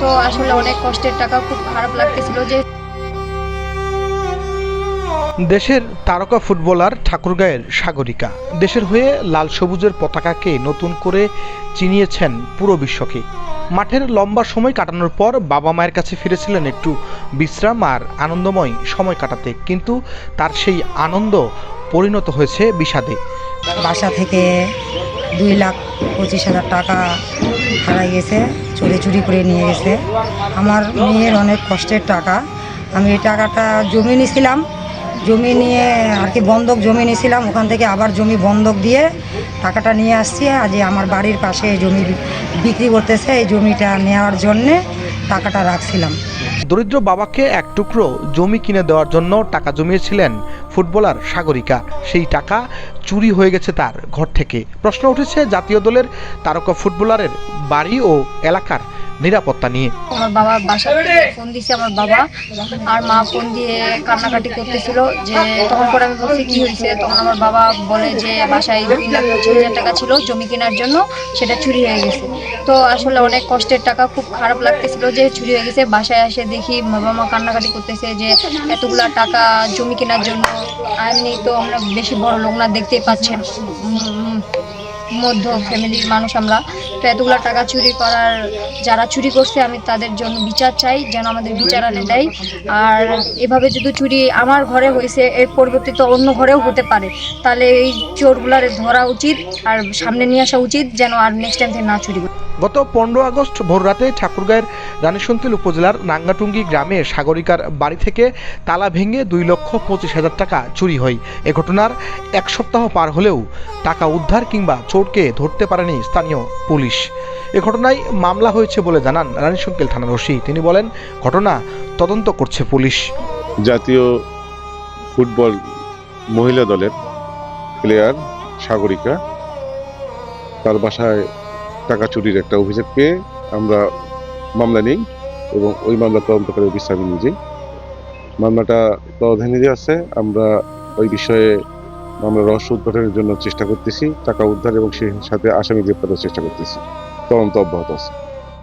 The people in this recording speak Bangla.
তো আসলে অনেক কষ্টের টাকা খুব খারাপ লাগতেছিল যে দেশের তারকা ফুটবলার ঠাকুরগাঁয়ের সাগরিকা। দেশের হয়ে লাল সবুজের পতাকাকে নতুন করে চিনিয়েছেন পুরো বিশ্বকে। মাঠের লম্বা সময় কাটানোর পর বাবা মায়ের কাছে ফিরেছিলেন একটু বিশ্রাম আর আনন্দময় সময় কাটাতে। কিন্তু তার সেই আনন্দ পরিণত হয়েছে বিষাদে। বাসা থেকে দুই লাখ পঁচিশ হাজার টাকা হারাই গেছে। চুরি চুরি করে নিয়ে গেছে। আমার মেয়ের অনেক কষ্টের টাকা। আমি এই টাকাটা জমি নিয়েছিলাম। জমি নিয়ে আর কি বন্ধক জমি নিয়েছিলাম। ওখান থেকে আবার জমি বন্ধক দিয়ে টাকাটা নিয়ে আসছি। আজ আমার বাড়ির পাশে জমি বিক্রি করতেছে। এই জমিটা নেওয়ার জন্যে টাকাটা রাখছিলাম। দরিদ্র বাবাকে এক টুকরো জমি কিনে দেওয়ার জন্য টাকা জমিয়েছিলেন ফুটবলার সাগরিকা। সেই টাকা চুরি হয়ে গেছে তার ঘর থেকে। প্রশ্ন উঠেছে জাতীয় দলের তারকা ফুটবলারের বাড়ি ও এলাকার নিরাপত্তা নিয়ে। আমার বাবা বাসা ফোন দিছে আমার বাবা। আর মা ফোন দিয়ে কান্নাকাটি করতেছিল যে তখন পরে আমি বলছি কি হয়েছে তখন আমার বাবা বলে যে বাসায় দুই লাখ পঁচিশ হাজার টাকা ছিল জমি কেনার জন্য সেটা চুরি হয়ে গেছে। তো আসলে অনেক কষ্টের টাকা খুব খারাপ লাগতেছিল যে চুরি হয়ে গেছে। বাসায় এসে দেখি বাবা মা কান্নাকাটি করতেছে যে এতগুলা টাকা জমি কেনার জন্য এমনি তো আমরা বেশি বড় লোক না দেখতেই পাচ্ছেন। মধ্য ফ্যামিলির মানুষ আমরা। তো এতগুলো টাকা চুরি করার, যারা চুরি করছে, আমি তাদের জন্য বিচার চাই, যেন আমাদের বিচারানে দেয়। আর এভাবে যদি চুরি আমার ঘরে হয়েছে, এর পরবর্তীতে অন্য ঘরেও হতে পারে। তাহলে এই চোরগুলার ধরা উচিত, আর সামনে নিয়ে আসা উচিত, যেন আর নেক্সট টাইম থেকে না চুরি করে। গত পনেরো আগস্ট ভোররাতে ঠাকুরগাঁয়ের রানীশঙ্কিল উপজেলার নাঙ্গাটুঙ্গি গ্রামে সাগরিকার বাড়ি থেকে তালা ভেঙে দুই লক্ষ পঁচিশ হাজার টাকা চুরি হয়। এ ঘটনার এক সপ্তাহ পার হলেও টাকা উদ্ধার কিংবা চোরকে ধরতে পারেনি স্থানীয় পুলিশ। এ ঘটনায় মামলা হয়েছে বলে জানান রানী রানীশঙ্কিল থানার ওসি। তিনি বলেন, ঘটনা তদন্ত করছে পুলিশ। জাতীয় ফুটবল মহিলা দলের প্লেয়ার, সাগরিকা, তার বাসায় টাকা চুরির একটা অভিযোগ পেয়ে আমরা মামলা নিই এবং ওই মামলা তদন্ত করে অফিসে আমি নিজেই। মামলাটা তদাধীনে আছে। আমরা ওই বিষয়ে মামলা রহস্য উদ্ঘাটনের জন্য চেষ্টা করতেছি, টাকা উদ্ধার এবং সেই সাথে আসামি গ্রেপ্তারের চেষ্টা করতেছি। তদন্ত অব্যাহত আছে।